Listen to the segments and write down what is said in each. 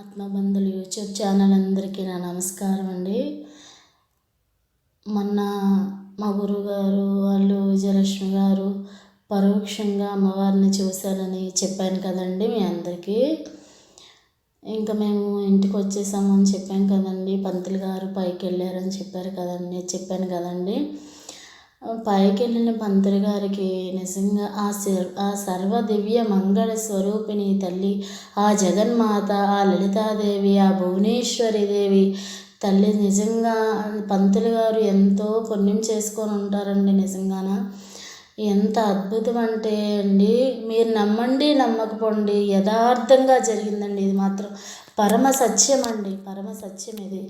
ఆత్మబంధులు YouTube channel అందరికీ నా నమస్కారం అండి. మొన్న మా గురువుగారు వాళ్ళు విజయలక్ష్మి గారు పరోక్షంగా అమ్మవారిని చూశారని చెప్పాను కదండి మీ అందరికీ. ఇంకా మేము ఇంటికి వచ్చేసాము అని చెప్పాం కదండి. పంతులు గారు పైకి వెళ్ళారని చెప్పారు కదండి చెప్పాను కదండి. పైకి వెళ్ళిన పంతులు గారికి నిజంగా ఆ సర్ ఆ సర్వ దివ్య మంగళ స్వరూపిణి తల్లి ఆ జగన్మాత ఆ లలితాదేవి ఆ భువనేశ్వరి దేవి తల్లి నిజంగా పంతులు గారు ఎంతో పుణ్యం చేసుకొని ఉంటారండి నిజంగాన? ఎంత అద్భుతం అంటే అండి మీరు నమ్మండి నమ్మకపోండి యథార్థంగా జరిగిందండి ఇది మాత్రం. పరమ సత్యం అండి పరమ సత్యం ఇది.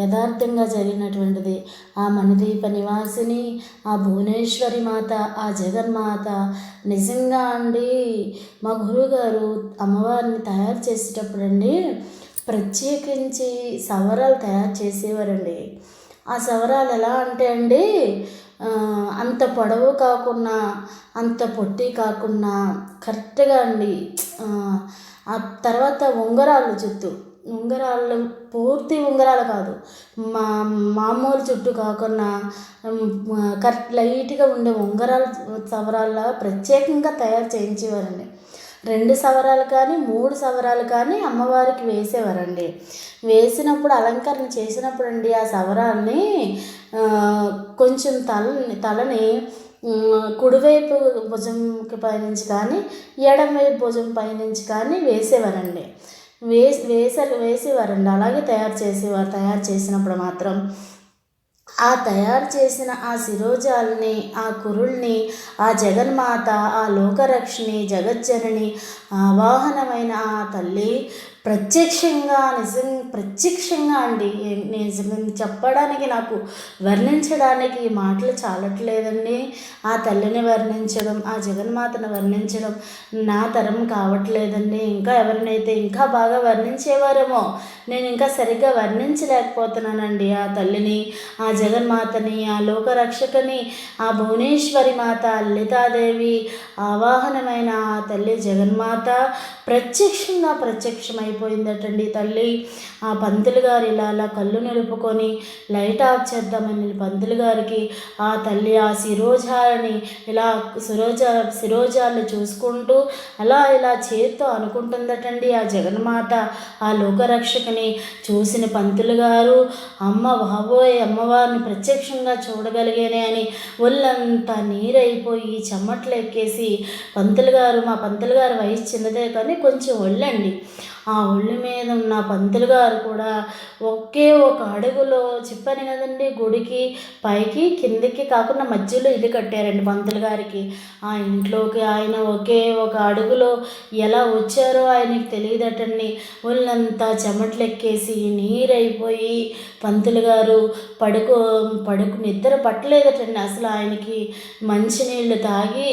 యథార్థంగా జరిగినటువంటిది. ఆ మణిదీప నివాసిని ఆ భువనేశ్వరి మాత ఆ జగన్మాత నిజంగా అండి మా గురువుగారు అమ్మవారిని తయారు చేసేటప్పుడు అండి ప్రత్యేకించి సవరాలు తయారు చేసేవారండి. ఆ సవరాలు ఎలా అంటే అండి అంత పొడవు కాకుండా అంత పొట్టి కాకుండా కరెక్ట్గా అండి ఆ తర్వాత ఉంగరాలు జుట్టు. ఉంగరాలు పూర్తి ఉంగరాలు కాదు. మా మామూలు చుట్టూ కాకుండా కరెక్ట్ లైట్గా ఉండే ఉంగరాలు సవరాల ప్రత్యేకంగా తయారు చేయించేవారండి. రెండు సవరాలు కానీ మూడు సవరాలు కానీ అమ్మవారికి వేసేవారండి. వేసినప్పుడు అలంకరణ చేసినప్పుడు అండి ఆ సవరాల్ని కొంచెం తలని తలని కుడివైపు భుజంకి పైనుంచి కానీ ఎడమవైపు భుజం పైనుంచి కానీ వేసేవారండి. వేసి వేసారు వేసేవారండి. అలాగే తయారు చేసేవారు తయారు చేసినప్పుడు మాత్రం. ఆ తయారు చేసిన ఆ శిరోజాల్ని ఆ కురుల్ని ఆ జగన్మాత ఆ లోకరక్షిణి జగజ్జనని ఆవాహనమైన ఆ తల్లి ప్రత్యక్షంగా నిజం ప్రత్యక్షంగా అండి. నిజం చెప్పడానికి నాకు వర్ణించడానికి మాటలు చాలట్లేదండి. ఆ తల్లిని వర్ణించడం ఆ జగన్మాతను వర్ణించడం నా తరం కావట్లేదండి. ఇంకా ఎవరినైతే ఇంకా బాగా వర్ణించేవారేమో నేను ఇంకా సరిగ్గా వర్ణించలేకపోతున్నానండి. ఆ తల్లిని ఆ జగన్మాతని ఆ లోకరక్షకని ఆ భువనేశ్వరి మాత లలితాదేవి ఆవాహనమైన ఆ తల్లి జగన్మాత ప్రత్యక్షంగా ప్రత్యక్షమై అయిపోయిందటండి తల్లి. ఆ పంతులు గారు ఇలా అలా కళ్ళు నిలుపుకొని లైట్ ఆఫ్ చేద్దామని పంతులు గారికి ఆ తల్లి ఆ శిరోజాలని ఇలా శిరోజ శిరోజాలు చూసుకుంటూ అలా ఇలా చేత్తో అనుకుంటుందటండి ఆ జగన్మాత. ఆ లోకరక్షకుని చూసిన పంతులు గారు అమ్మ బాబోయ్ అమ్మవారిని ప్రత్యక్షంగా చూడగలిగేనే అని ఒళ్ళంతా నీరైపోయి చెమ్మట్లు ఎక్కేసి పంతులు గారు మా పంతులు గారు వయసు చిన్నదే కానీ కొంచెం ఒళ్ళండి. ఆ ఒళ్ళు మీద ఉన్న పంతులు గారు కూడా ఒకే ఒక అడుగులో చెప్పాను కదండి గుడికి పైకి కిందికి కాకుండా మధ్యలో ఇల్లు కట్టారండి పంతులు గారికి. ఆ ఇంట్లోకి ఆయన ఒకే ఒక అడుగులో ఎలా వచ్చారో ఆయనకి తెలియదటండి. ఒళ్ళంతా చెమట్లెక్కేసి నీరైపోయి పంతులు గారు పడుకో పడుకు నిద్ర పట్టలేదటండి. అసలు ఆయనకి మంచినీళ్ళు తాగి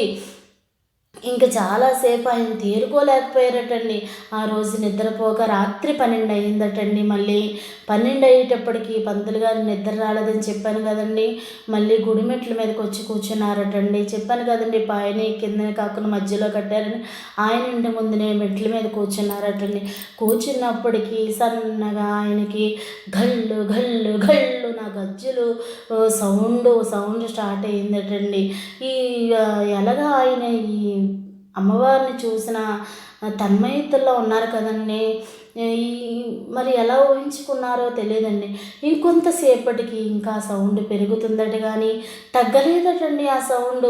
ఇంకా చాలాసేపు ఆయన తేరుకోలేకపోయారటండి. ఆ రోజు నిద్రపోక రాత్రి పన్నెండు అయిందటండి మళ్ళీ పన్నెండు అయ్యేటప్పటికి పంతులు గారు నిద్ర రాలేదని చెప్పాను కదండి. మళ్ళీ గుడిమెట్ల మీదకి వచ్చి కూర్చున్నారటండి. చెప్పాను కదండి పైన కింద కాకుండా మధ్యలో కట్టారని ఆయన ఇంటి ముందునే మెట్ల మీద కూర్చున్నారటండి. కూర్చున్నప్పటికీ సన్నగా ఆయనకి గళ్ళు గళ్ళు గళ్ళు నా గజ్జలు సౌండ్ సౌండ్ స్టార్ట్ అయిందటండి ఈ ఎలాగా ఆయన ఈ అమ్మవారిని చూసిన తన్మయత్తుల్లో ఉన్నారు కదండి. మరి ఎలా ఊహించుకున్నారో తెలియదండి. ఇంకొంతసేపటికి ఇంకా సౌండ్ పెరుగుతుందట కానీ తగ్గలేదటండి ఆ సౌండ్.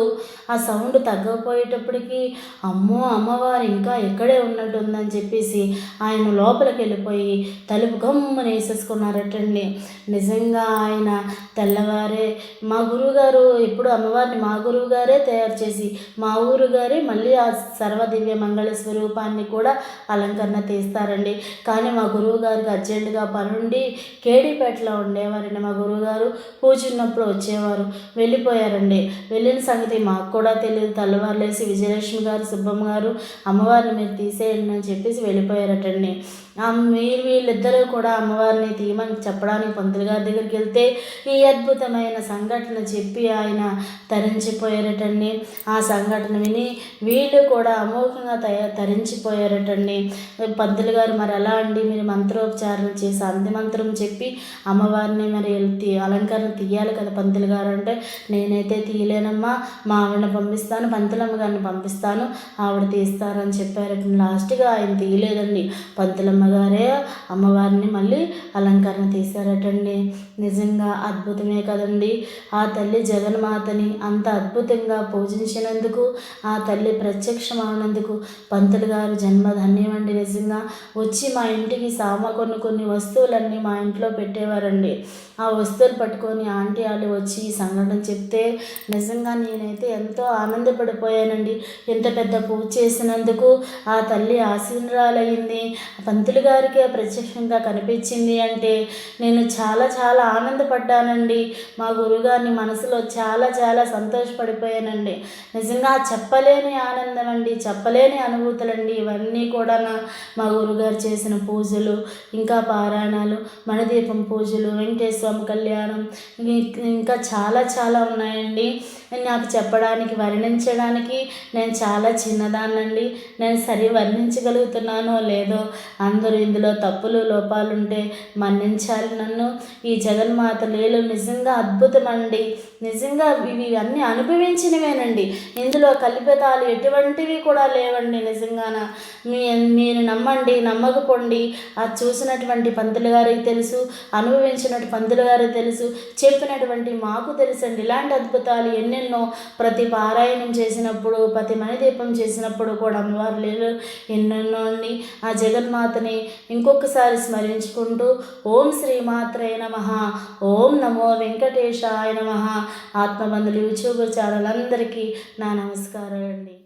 ఆ సౌండ్ తగ్గపోయేటప్పటికి అమ్మో అమ్మవారు ఇంకా ఎక్కడే ఉన్నట్టుందని చెప్పేసి ఆయన లోపలికి వెళ్ళిపోయి తలుపు గమ్మున వేసేసుకున్నారటండి. నిజంగా ఆయన తెల్లవారే మా గురువుగారు ఎప్పుడు అమ్మవారిని మా గురువుగారే తయారు చేసి మా ఊరు గారే మళ్ళీ ఆ సర్వదివ్య మంగళ స్వరూపాన్ని కూడా అలంకరణ తీస్తారండి. కానీ మా గురువు గారికి అర్జెంటుగా పనుండి కేడీపేటలో ఉండేవారండి మా గురువుగారు. పూజున్నప్పుడు వచ్చేవారు. వెళ్ళిపోయారండి. వెళ్ళిన సంగతి మాకు కూడా తెలియదు తల్లవారులేసి విజయలక్ష్మి గారు సుబ్బమ్మ గారు అమ్మవారిని మీరు తీసేయండి అని చెప్పేసి వెళ్ళిపోయారటండి. మీరు వీళ్ళిద్దరూ కూడా అమ్మవారిని తీయమని చెప్పడానికి పంతులు గారి దగ్గరికి వెళ్తే ఈ అద్భుతమైన సంఘటన చెప్పి ఆయన తరించిపోయారటండి. ఆ సంఘటన విని వీళ్ళు కూడా అమోఘంగా తయ తరించిపోయారటండి. పంతులు గారు మరి ఎలా అండి? మీరు మంత్రోపచారణ చేసి అంది మంత్రం చెప్పి అమ్మవారిని మరి తీ అలంకరణ తీయాలి కదా పంతులు గారు అంటే. నేనైతే తీయలేనమ్మా. మా ఆవిడని పంపిస్తాను. పంతులమ్మ గారిని పంపిస్తాను. ఆవిడ తీస్తారని చెప్పారట లాస్ట్గా ఆయన తీయలేదండి. పంతులమ్మ అమ్మగారే అమ్మవారిని మళ్ళీ అలంకరణ తీశారటండి. నిజంగా అద్భుతమే కదండి. ఆ తల్లి జగన్మాతని అంత అద్భుతంగా పూజించినందుకు ఆ తల్లి ప్రత్యక్షమైనందుకు పంతులు గారు జన్మ ధన్యమండి నిజంగా. వచ్చి మా ఇంటికి సామ కొన్ని కొన్ని వస్తువులన్నీ మా ఇంట్లో పెట్టేవారండి. ఆ వస్తువులు పట్టుకొని ఆంటీ వాళ్ళు వచ్చి ఈ సంఘటన చెప్తే నిజంగా నేనైతే ఎంతో ఆనందపడిపోయానండి. ఇంత పెద్ద పూజ చేసినందుకు ఆ తల్లి ఆశీర్రాలయ్యింది పంతులు గారికి ప్రత్యక్షంగా కనిపించింది అంటే నేను చాలా చాలా ఆనందపడ్డానండి. మా గురుగారిని మనసులో చాలా చాలా సంతోషపడిపోయానండి. నిజంగా చెప్పలేని ఆనందం అండి చెప్పలేని అనుభూతులండి. ఇవన్నీ కూడా మా గురుగారు చేసిన పూజలు ఇంకా పారాయణాలు మణిదీపం పూజలు వెంకటేశ్వర స్వామి కళ్యాణం. ఇంకా చాలా చాలా ఉన్నాయండి. నాకు చెప్పడానికి వర్ణించడానికి నేను చాలా చిన్నదాన్నండి. నేను సరి వర్ణించగలుగుతున్నానో లేదో అందరూ ఇందులో తప్పులు లోపాలు ఉంటే మన్నించాలి నన్ను. ఈ జగన్మాత లేలు నిజంగా అద్భుతమండి. నిజంగా ఇవి అన్నీ అనుభవించినవేనండి. ఇందులో కల్పితాలు ఎటువంటివి కూడా లేవండి నిజంగాన. మీ మీరు నమ్మండి నమ్మకపోండి. అది చూసినటువంటి పంతులు గారికి తెలుసు అనుభవించినటువంటి పంతులు గారు తెలుసు. చెప్పినటువంటి మాకు తెలుసండి. ఇలాంటి అద్భుతాలు ఎన్నెన్నో ప్రతి పారాయణం చేసినప్పుడు ప్రతి మణిదీపం చేసినప్పుడు కూడా అమ్మవారు లేరు ఎన్నెన్నో అండి ఆ జగన్మాతని ఇంకొకసారి స్మరించుకుంటూ ఓం శ్రీమాత్రయ నమ ఓం నమో వెంకటేశాయ నమ. ఆత్మబంధులు యూట్యూబ్ ఛానల్ అందరికీ నా నమస్కారం అండి